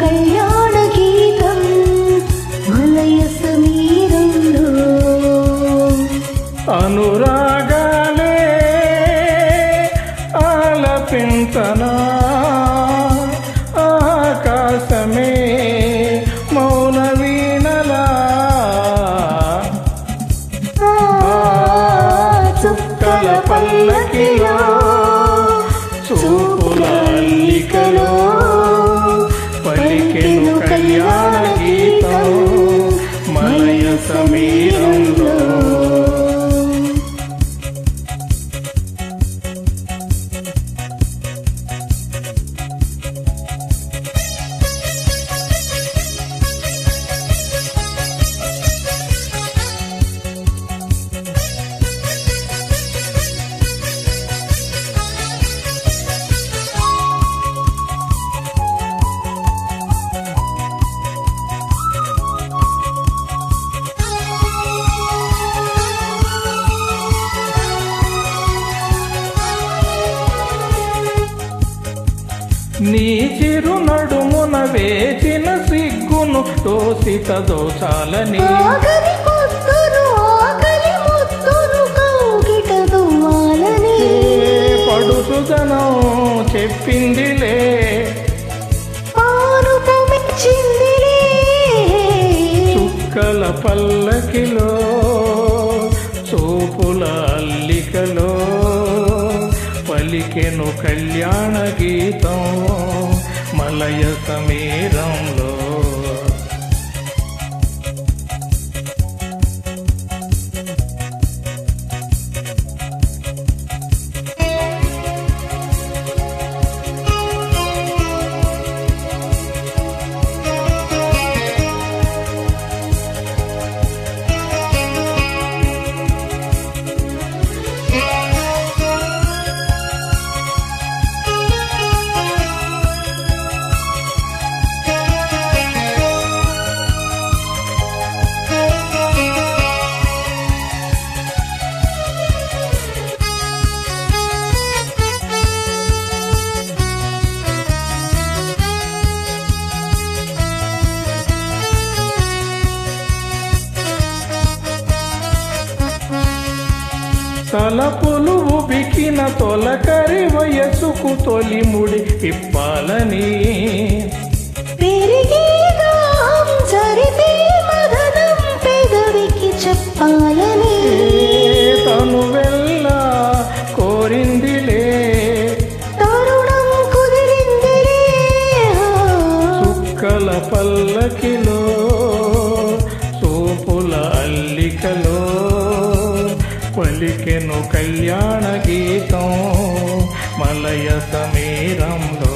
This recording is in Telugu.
कल्याणगीतं मलय समीरन्दो अनुरागाले आलपिन्तन నీ చిరు నడుమున వేచిన సిగ్గును తోసిత దువ్వాలని. పడుసుదనం చెప్పిందిలే. చుక్కల పల్లకిలో చూపుల అల్లికలో. పలికెను కళ్యాణ గీతం. మలయ సమీరంలో తలపులు ఉబికిన తొలకరి వయసుకు తొలి ముడి ఇప్పాలని. చెప్పాలని. తను వెళ్ళ కోరిందిలే. తరుణం కుదిరిందిలే. చుక్కల పల్లకిలో సోపుల అల్లికలో. పలికెను కళ్యాణ గీతం మలయ సమీరంలో